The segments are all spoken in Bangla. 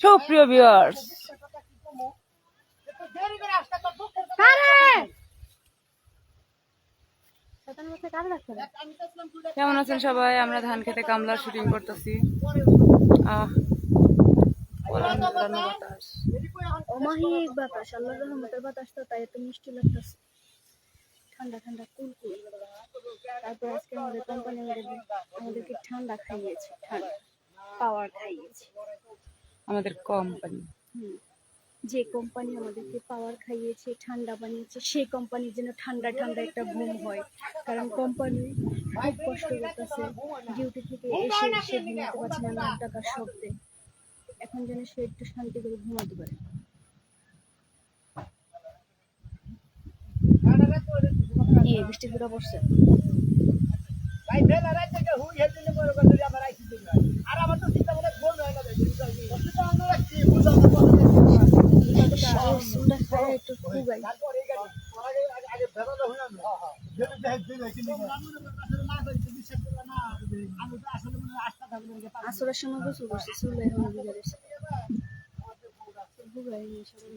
সুপ্রিয় ভিউয়ার্স কেমন আছেন সবাই? আমরা ধান খেতে কামলার শুটিং করতেছি। আহ বাতাস। অমাহিক বাতাস আল্লাহ রহমতের বাতাস তো তাই এত মিষ্টি লাগতেছে। ঠান্ডা ঠান্ডা কুল কুল। তারপর আজকে আমাদের কোম্পানি আমাদেরকে ঠান্ডা খাইয়েছে ঠান্ডা পাওয়ার খাইয়েছে। আমাদের কোম্পানি। যে কোম্পানি আমাদেরকে পাওয়ার খাইয়েছে, ঠান্ডা বানিয়েছে, সেই কোম্পানির জন্য ঠান্ডা ঠান্ডা একটা ঘুম হয়। কারণ কোম্পানি খুব কষ্ট করতেছে। ডিউটি থেকে এসে সে ঘুমাতে পারছে না লাখ টাকার শব্দে। এখন যেন সে একটু শান্তি করে ঘুমাতে পারে। কি বৃষ্টি পুরো পড়ছে ভাই ফেলা রাত থেকে হুই দিলে বড় কথা দিয়ে আমার আইছি দিন আর আমার তো চিন্তা মনে গোল হয় না অসুবিধা আমরা বুঝা চুলটা খায় একটু খুবাই তারপর এই গাড়ি আগে আগে আগে ফেলা হই না যেতে দেখ দিলে কিন্তু না করতে বিশ্বাস করবে না আমি তো আসলে মনে আস্থা থাকবে না আসরের সময় গোসল করছে চুল এখন বুঝে গেছে বুঝাই নি সবাই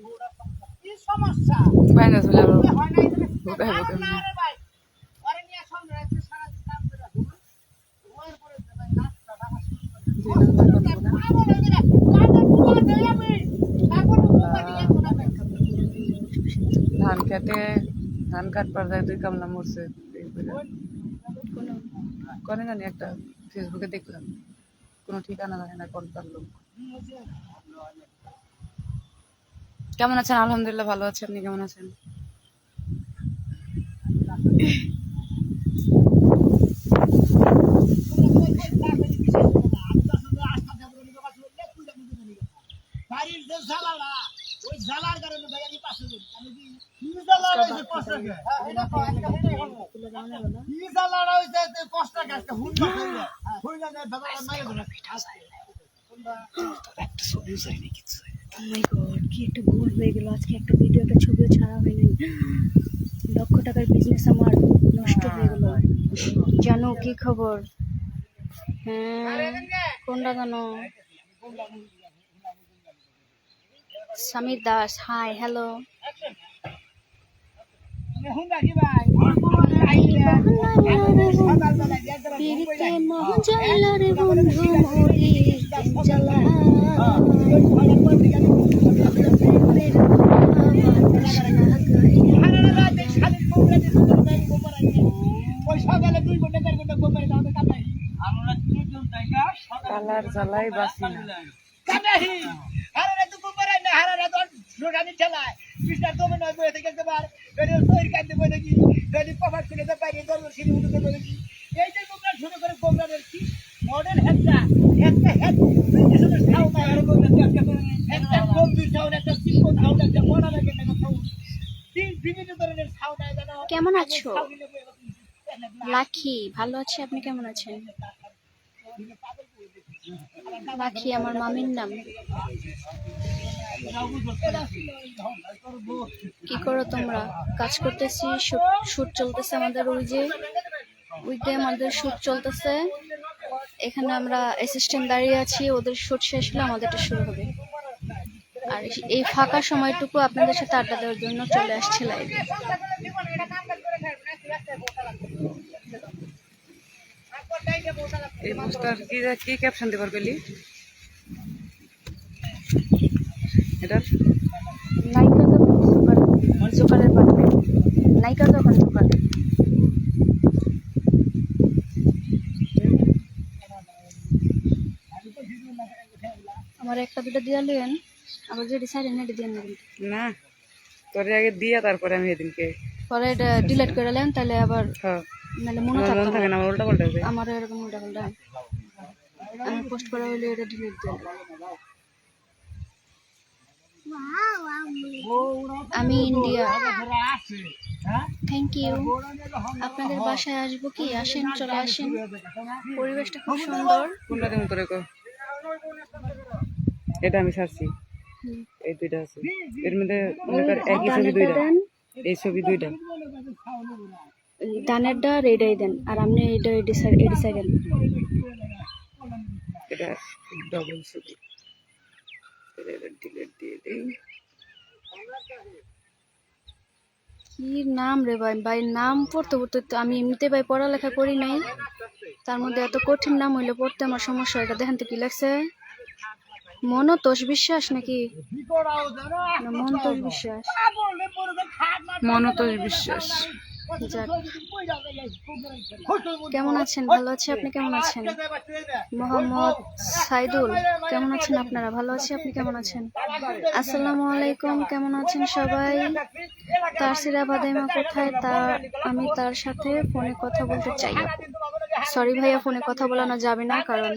কি সমস্যা বাইরে চলে আবার হয় না এটা বোকা বোকা না রে ভাই আরে নিয়ে সন্ধ্যা রাতে সারা দিন কাম করে রাখব ওর পরে ভাই নাস্তা দামা শুরু করে আবার এই যে কাটা পুরো দেই আমি তারপর মুখে দিয়ে কোনা কাট ধান কাটবার যায়, দুই কামলা মরছে করে। জানি একটা ফেসবুকে দেখলাম। কোনো ঠিকানা জানি না কোন তার লোক। কেমন আছেন? আলহামদুলিল্লাহ, ভালো আছেন আপনি কেমন আছেন বাড়ির যে জ্বালালা ওই জ্বালার কারণে ভাই আমি পাশে যাই আমি কি কি জ্বালাটা হইছে কষ্ট লাগে এটা তো একটা হেডে হলো তুলে দাও না বলো Oh কি ভুল হয়ে গেল। আজকে একটা ভিডিও ছবিও ছাড়া হয় লক্ষ টাকার বিজনেস আমার নষ্ট হয়ে গেল। জানো কি খবর? হ্যাঁ কোনটা জানো? সমীর দাস হাই হ্যালো হুন রাখি ভাই আইলে সকালবেলা একদম পিড়িতে মহাজালা রে বন্ধু মরি জ্বালা কালার জ্বালাই বাসি না হারারে তো হারারে তো ঠেলায় কৃষ্ণার দমে নয় বয়ে থেকে একবার গাড়ি তৈরি কাটতে বলে কি গাড়ি কভার করে তো বাইরে সিঁড়ি এই যে শুরু করে গোবরানের কি মডেল হেডটা একটা হেড খাও না আর একটা লাগে না বিভিন্ন ধরনের জানো কেমন আছো? লাখি ভালো আছি আপনি কেমন আছেন? লাখি আমার মামির নাম। কি করো তোমরা? কাজ করতেছি শুট চলতেছে আমাদের ওই যে ওইতে আমাদের শুট চলতেছে। এখানে আমরা অ্যাসিস্ট্যান্ট দাঁড়িয়ে আছি, ওদের শুট শেষ হলে আমাদেরটা শুরু হবে। আর এই ফাঁকা সময়টুকু আপনাদের সাথে আড্ডা দেওয়ার জন্য চলে আসছে লাইভে এই পোস্টার কি কি ক্যাপশন দিবার পেলি এটার নায়িকা যখন জোকার জোকারের পাঠাবে নায়িকা যখন জোকার আমার একটা দুটো দিয়ে নেবেন আবার যেটি সাইড নেটে দিয়ে নেবেন। না তোরে আগে দিয়া তারপরে আমি এদিনকে পরে এটা ডিলিট করে নেন তাহলে আবার নাহলে মনে থাকে না উল্টা পাল্টা আমার এরকম উল্টা পাল্টা আমি পোস্ট করা হলে এটা ডিলিট দিয়ে। আমি ইন্ডিয়া। থ্যাংক ইউ আপনাদের বাসায় আসব কি? আসেন চলে আসেন। পরিবেশটা খুব সুন্দর। কোনটা তুমি তোরে কো? এটা আমি ছাড়ছি এই দুইটা আছে। এর মধ্যে কর একই ছবি দুইটা। দেন। এই ছবি দুইটা। দানেরটা এটাই দেন। আর আপনি এটা এডি দেন এটা ডবল ছবি। এই কি নাম রে ভাই? ভাই নাম পড়তে পড়তে তো আমি এমনিতে ভাই পড়ালেখা করি নাই। তার মধ্যে এত কঠিন নাম হইলে পড়তে আমার সমস্যা এটা দেখেন তো কি লাগছে? মনতোষ বিশ্বাস নাকি? মনতোষ বিশ্বাস। মনতোষ বিশ্বাস। যাক। কেমন আছেন? ভালো আছি। আপনি কেমন আছেন? মোহাম্মদ সাইদুল, কেমন আছেন আপনারা? ভালো আছি? আপনি কেমন আছেন? আসসালামু আলাইকুম। কেমন আছেন সবাই? তার সিরা বাদাইমা কোথায়? তা আমি তার সাথে ফোনে কথা বলতে চাই। সরি ভাইয়া, ফোনে কথা বলানো যাবে না, কারণ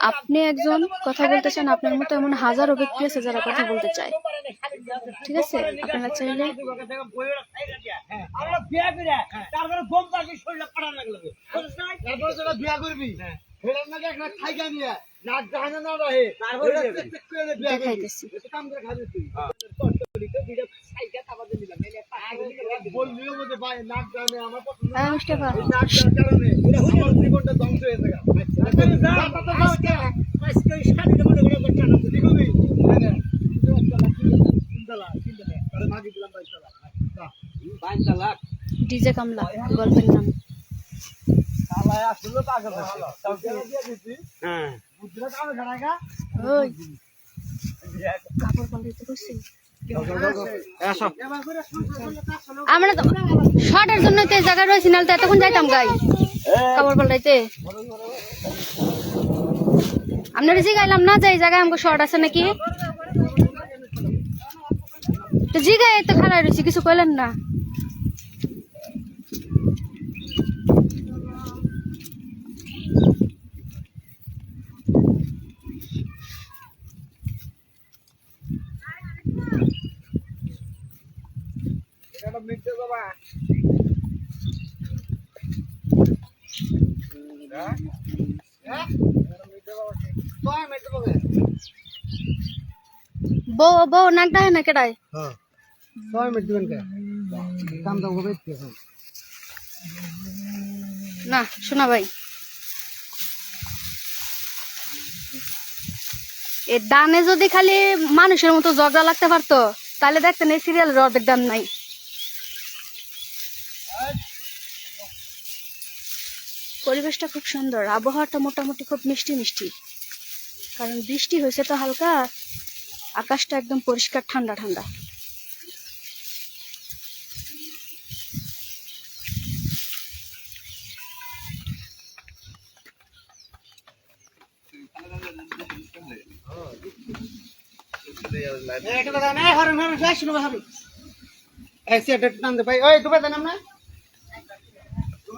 আপনি একজন কথা বলতে চান আপনার মতো এমন হাজারো ব্যক্তি আছে যারা কথা বলতে চায়। ঠিক আছে? আপনারা চাইলে দেখাইতেছি। ডিজে কামলা গল্পের নাম। হ্যাঁ। কাপড় পাল্টাইতে করছি আমরা তো শর্টের জন্য তো জায়গা রয়েছি, নাহলে তো এতক্ষণ যাইতাম গাই। কাপড় পাল্টাইতে। আপনারা জিগাইলাম না যাই জায়গায় আমাকে শর্ট আছে নাকি? তো জিগাই তো খারাপ রয়েছি, কিছু কইলেন না। বাবা হ্যাঁ হ্যাঁ বউ বউ নাক ডাহে না কেডায়? হ্যাঁ। ছয় মিনিট দিবেন কে? কাম দাম হবে? না শোনা ভাই। এ দানে যদি খালি মানুষের মতো ঝগড়া লাগতে পারতো তাহলে দেখতেন এই সিরিয়ালের অর্ধেক দাম নাই। পরিবেশটা খুব সুন্দর। আবহাওয়াটা মোটামুটি খুব মিষ্টি মিষ্টি। কারণ বৃষ্টি হয়েছে তো হালকা, আকাশটা একদম পরিষ্কার ঠান্ডা ঠান্ডা। একটা কথা না ভাই ওই নাম না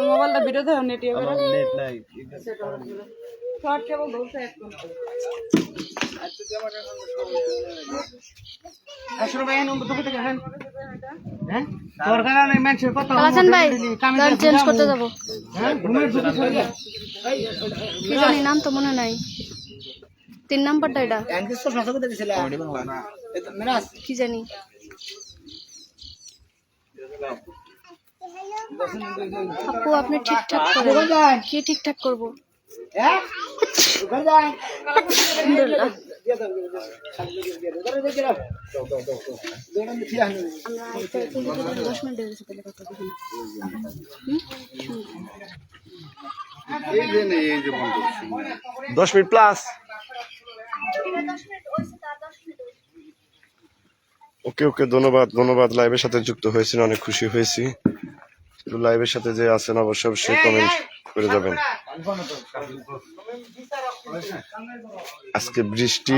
মোবাইলটা ভিডিও দেও নেট ইয়ে করে। নেট নাই শর্ট কেবল ধরছে এখন। থেকে হ্যাঁ। হ্যাঁ? চেঞ্জ করতে যাব। হ্যাঁ কি জানি নাম তো মনে নাই। তিন নাম্বারটা এটা। কি জানি। আপু আপনি ঠিকঠাক করেন। কি ঠিকঠাক করব? হ্যাঁ? দশ মিনিট দশ মিনিট প্লাস ওকে ওকে ধন্যবাদ ধন্যবাদ। লাইভের সাথে যুক্ত হয়েছেন অনেক খুশি হয়েছি। লাইভের সাথে যে আছেন অবশ্যই অবশ্যই কমেন্ট করে যাবেন। আজকে বৃষ্টি।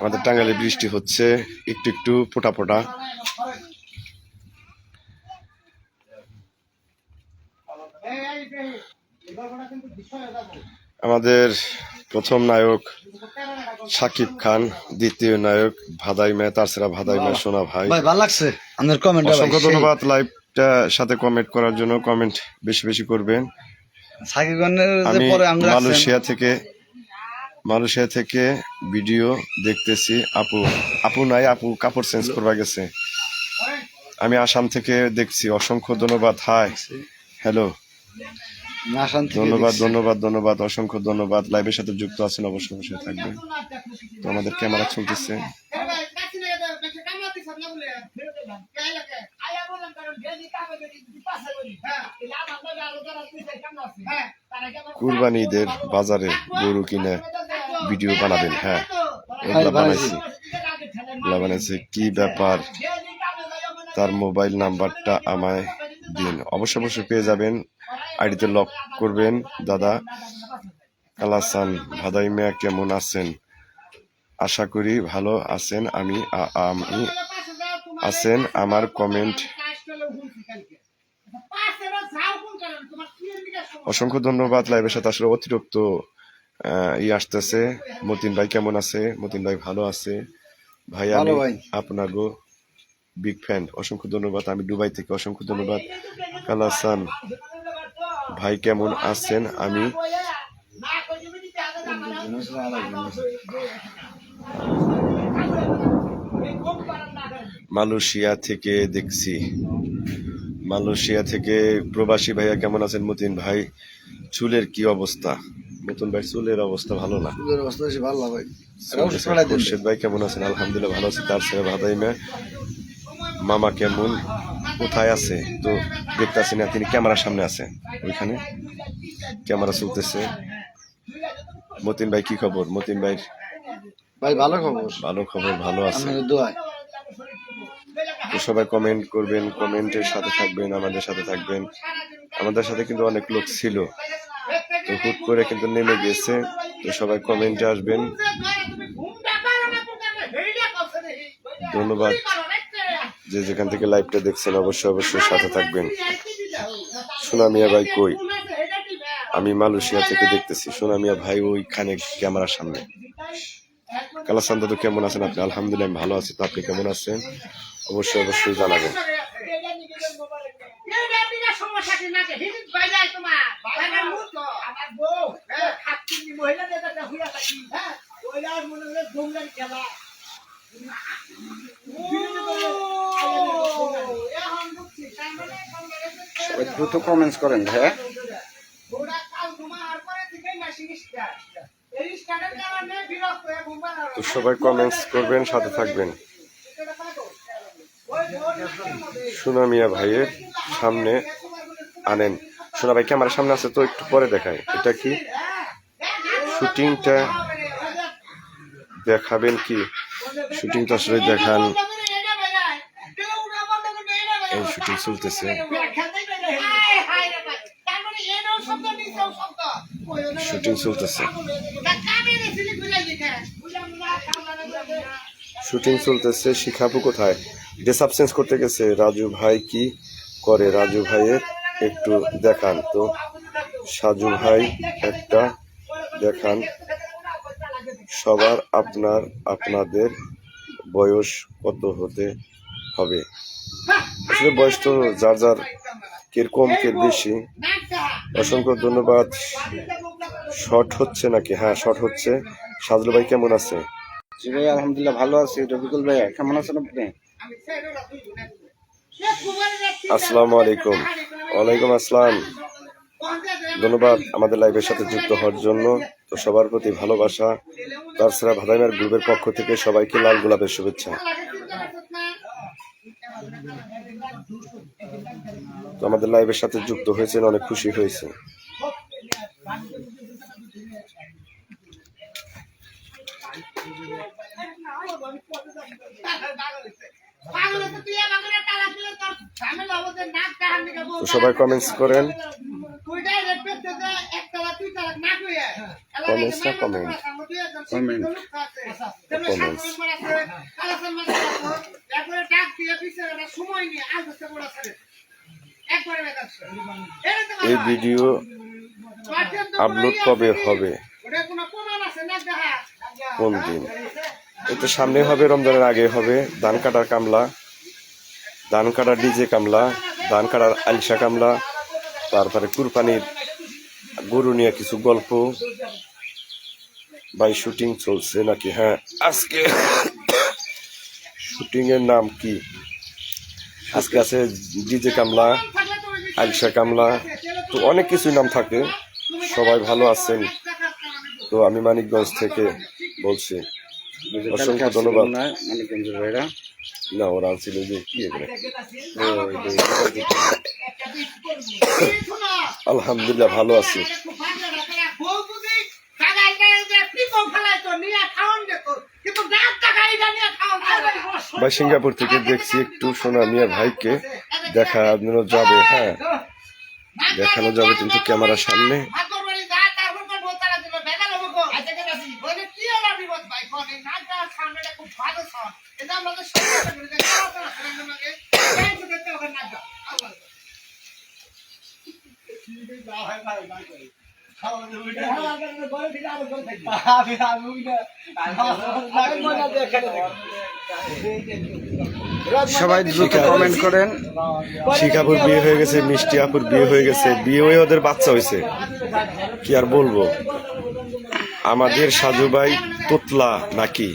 আমাদের টাঙ্গালে বৃষ্টি হচ্ছে একটু একটু ফোটা ফোটা। আমাদের প্রথম নায়ক সাকিব খান দ্বিতীয় নায়ক ভাদাই মে তাছাড়া ভাদাই মে সোনা ভাই। ভাই ভালো লাগছে আপনার কমেন্ট অসংখ্য ধন্যবাদ লাইভটা সাথে কমেন্ট করার জন্য। কমেন্ট বেশি বেশি করবেন। সাকিব খানের আমি পরে আমরা মালয়েশিয়া থেকে মালয়েশিয়া থেকে ভিডিও দেখতেছি। আপু আপু নাই আপু কাপড় চেঞ্জ করবা গেছে। আমি আসাম থেকে দেখছি। অসংখ্য ধন্যবাদ। হাই হ্যালো ধন্যবাদ ধন্যবাদ ধন্যবাদ অসংখ্য ধন্যবাদ। লাইভের সাথে যুক্ত আছেন অবশ্যই অবশ্যই থাকবেন। তো আমাদের ক্যামেরা চলতেছে। কুরবানি ঈদের বাজারে গরু কিনে ভিডিও বানাবেন হ্যাঁ। এগুলা বানাইছি। এগুলা বানাইছি। কি ব্যাপার? তার মোবাইল নাম্বারটা আমায় দিন। অবশ্য অবশ্যই পেয়ে যাবেন। আইডিতে লক করবেন দাদা। কালাসান ভাদাই মিয়া কেমন আছেন? আশা করি ভালো আছেন। আমি আমি আছেন। আমার কমেন্ট অসংখ্য ধন্যবাদ লাইভের সাথে। আসলে অতিরিক্ত ই আসতেছে। মতিন ভাই কেমন আছে? মতিন ভাই ভালো আছে। ভাই আমি ভাই। আপনার গো বিগ ফ্যান। অসংখ্য ধন্যবাদ। আমি দুবাই থেকে অসংখ্য ধন্যবাদ। কালাসান ভাই কেমন আছেন? আমি মালয়েশিয়া থেকে দেখছি। মালয়েশিয়া থেকে প্রবাসী ভাইয়া কেমন আছেন মতিন ভাই? চুলের কি অবস্থা? মতন ভাই চুলের অবস্থা ভালো না? চুলের অবস্থা বেশি ভালো ভাই। খুরশেদ ভাই কেমন আছেন? আলহামদুলিল্লাহ ভালো আছি। তার সাথে ভাদাইমে মামা কেমন? কোথায় আছে? তো দেখতেছি না তিনি ক্যামেরার সামনে আছে ওইখানে। ক্যামেরা চলতেছে। মতিন ভাই কি খবর? মতিন ভাই? ভাই ভালো খবর। ভালো খবর ভালো আছে। তো সবাই কমেন্ট করবেন কমেন্টের সাথে থাকবেন আমাদের সাথে থাকবেন। আমাদের সাথে কিন্তু অনেক লোক ছিল। তো হুট করে কিন্তু নেমে গেছে। তো সবাই কমেন্টে আসবেন। ধন্যবাদ। যে যেখান থেকে লাইভটা দেখছেন, অবশ্যই অবশ্যই সাথে থাকবেন। সুনামিয়া ভাই কই? আমি মালয়েশিয়া থেকে দেখতেছি। সুনামিয়া ভাই ওইখানে ক্যামেরার সামনে। কালাসান দাদু কেমন আছেন আপনি? আলহামদুলিল্লাহ ভালো আছি। তো আপনি কেমন আছেন? অবশ্যই অবশ্যই জানাবেন। দ্রুত কমেন্টস করেন হ্যাঁ তো সবাই কমেন্টস করবেন, সাথে থাকবেন। সুনামিয়া ভাইয়ের সামনে আনেন। সোনা ভাই, ক্যামেরার সামনে আছে তো, একটু পরে দেখায় এটা কি? শুটিংটা দেখাবেন কি? শুটিংটা আসলে দেখান। এই শুটিং চলতেছে। শুটিং চলতেছে শুটিং চলতেছে শিখাপু কোথায় ড্রেস আপ চেঞ্জ করতে গেছে। রাজু ভাই কি করে? রাজু ভাইয়ের একটু দেখান তো। সাজু ভাই একটা দেখান। সবার আপনার আপনাদের বয়স কত হতে হবে? আসলে বয়স তো যার যার কীরকম কে বেশি। অসংখ্য ধন্যবাদ। শর্ট হচ্ছে নাকি? হ্যাঁ শর্ট হচ্ছে। সাজলু ভাই কেমন আছে? জি ভাই আলহামদুলিল্লাহ ভালো আছি। রফিকুল ভাই কেমন আছেন আপনি? আসসালামু আলাইকুম। ওয়ালাইকুম আসসালাম। ধন্যবাদ আমাদের লাইভের সাথে যুক্ত হওয়ার জন্য। তো সবার প্রতি ভালোবাসা। তাছাড়া ভাদাইমার গ্রুপের পক্ষ থেকে সবাইকে লাল গোলাপের শুভেচ্ছা। তো আমাদের লাইভের সাথে যুক্ত হয়েছেন অনেক খুশি হয়েছে সবাই কমেন্টস করেন। কমেন্টস না কমেন্ট Comment. কমেন্টস এই ভিডিও আপলোড কবে হবে? কোন দিন এই তো সামনে হবে, রমজানের আগে হবে। ধান কাটার কামলা, ধান কাটার ডিজে কামলা, ধান কাটার আলসা কামলা, তারপরে কুরবানির গরু নিয়ে কিছু গল্প। বাই শুটিং চলছে নাকি? হ্যাঁ আজকে শুটিং এর নাম কি? আজকে আছে ডিজে কামলা আলসা কামলা। তো অনেক কিছুই নাম থাকে। সবাই ভালো আছেন। তো আমি মানিকগঞ্জ থেকে বলছি। অসংখ্য ধন্যবাদ। না ওরা ছিল যে কি আলহামদুলিল্লাহ ভালো আছি। ভাই সিঙ্গাপুর থেকে দেখছি একটু সোনা মিয়া ভাইকে। দেখানো যাবে হ্যাঁ। দেখানো যাবে কিন্তু ক্যামেরার সামনে। সবাই দ্রুত কমেন্ট করেন। শিখাপুর বিয়ে হয়ে গেছে মিষ্টি আপুর বিয়ে হয়ে গেছে, বিয়ে হয়ে ওদের বাচ্চা হয়েছে। কি আর বলব? আমাদের সাজু ভাই তোতলা নাকি?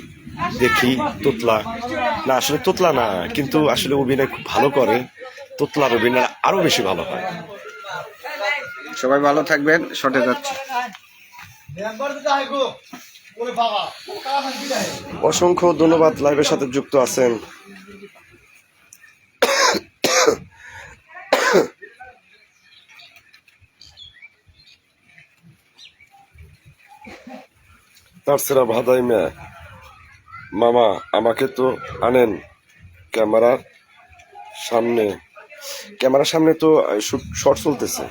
দেখি, তোতলা। না, আসলে তোতলা না, কিন্তু আসলে অভিনয় খুব ভালো করে। তোতলার অভিনয় আরও বেশি ভালো হয়। সবাই ভালো থাকবেন, শটে যাচ্ছে। অসংখ্য ধন্যবাদ লাইভের সাথে যুক্ত আছেন। তার সেরা ভাদাই মেয়ে মামা, আমাকে তো আনেন ক্যামেরার সামনে। ক্যামেরার সামনে তো শর্ট চলতেছে।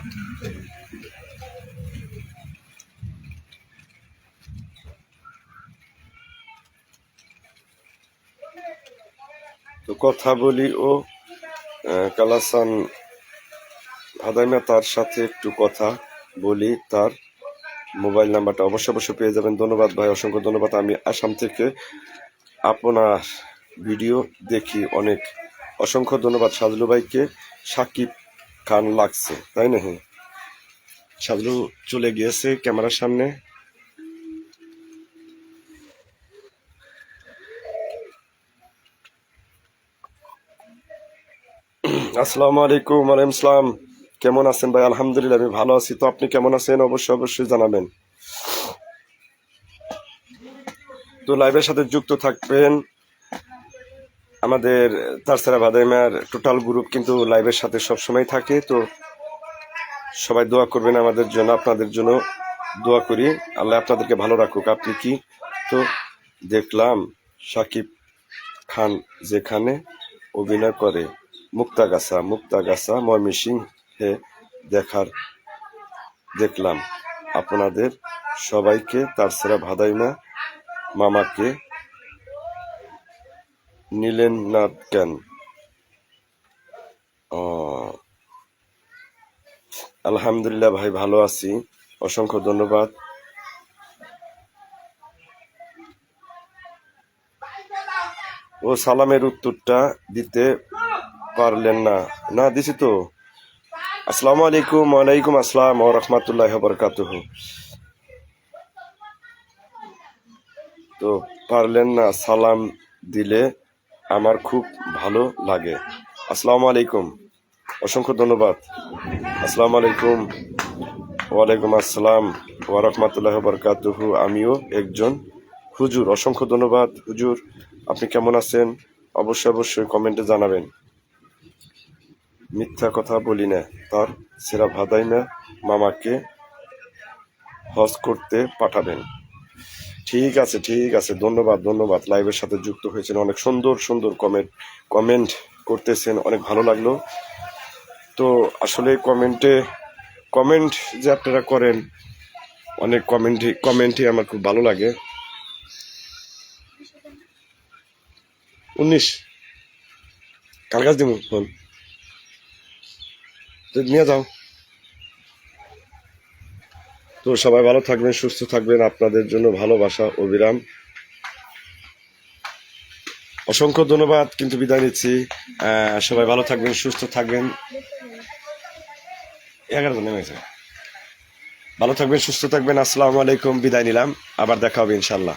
তো কথা বলি ও কালাসান ভাদাইমা তার সাথে একটু কথা বলি তার মোবাইল নাম্বারটা অবশ্যই অবশ্যই পেয়ে যাবেন। ধন্যবাদ ভাই, অসংখ্য ধন্যবাদ। আমি আসাম থেকে আপনার ভিডিও দেখি অনেক। অসংখ্য ধন্যবাদ সাজলু ভাইকে। সাকিব খান লাগছে, তাই না হ্যাঁ সাজলু চলে গিয়েছে ক্যামেরার সামনে। আসসালামু আলাইকুম ওয়ালাইকুম আসসালাম। কেমন আছেন ভাই? আলহামদুলিল্লাহ, আমি ভালো আছি। তো আপনি কেমন আছেন? অবশ্যই অবশ্যই জানাবেন। তো লাইভের সাথে যুক্ত থাকবেন আমাদের তারসারা ভাদাইমার টোটাল গ্রুপ কিন্তু লাইভের সাথে সবসময় থাকে। তো সবাই দোয়া করবেন আমাদের জন্য, আপনাদের জন্য দোয়া করি। আল্লাহ আপনাদেরকে ভালো রাখুক। আপনি কি? তো দেখলাম সাকিব খান যেখানে অভিনয় করে। মুক্তাগাছা মুক্তাগাছা ময়মনসিংহে দেখার, দেখলাম। আপনাদের সবাইকে তার সেরা ভাদাইমা মামাকে নিলেন না কেন? আলহামদুলিল্লাহ ভাই, ভালো আছি। অসংখ্য ধন্যবাদ। ও সালামের উত্তরটা দিতে পারলেন না। না, দিছি তো। আসসালামু আলাইকুম, ওয়ালাইকুম আসসালাম ও রহমতুল্লাহ বরকাতুহ। তো, পারলেন না, সালাম দিলে আমার খুব ভালো লাগে। আসসালামু আলাইকুম, অসংখ্য ধন্যবাদ। আসসালামু আলাইকুম, ওয়ালাইকুম আসসালাম ওয়া রাহমাতুল্লাহি ওয়া বারাকাতুহু। আমিও একজন হুজুর, অসংখ্য ধন্যবাদ হুজুর। আপনি কেমন আছেন? অবশ্যই অবশ্যই কমেন্টে জানাবেন। মিথ্যা কথা বলি না। তার সেরা ভাদাই না মামাকে হজ করতে পাঠাবেন। ঠিক আছে ঠিক আছে। ধন্যবাদ ধন্যবাদ। লাইভের সাথে যুক্ত হয়েছেন অনেক সুন্দর সুন্দর কমেন্ট কমেন্ট করতেছেন। অনেক ভালো লাগল। তো আসলে কমেন্টে কমেন্ট যে আপনারা করেন, অনেক কমেন্টই কমেন্টই আমার খুব ভালো লাগে। উনিশ। কার কাছ দিব ফোন নিয়ে যাও। তো সবাই ভালো থাকবেন, সুস্থ থাকবেন। আপনাদের জন্য ভালোবাসা, অবিরাম। অসংখ্য ধন্যবাদ, কিন্তু বিদায় নিচ্ছি। সবাই ভালো থাকবেন, সুস্থ থাকবেন। এগারো জন ভালো থাকবেন, সুস্থ থাকবেন। আসসালামু আলাইকুম, বিদায় নিলাম। আবার দেখা হবে ইনশাল্লাহ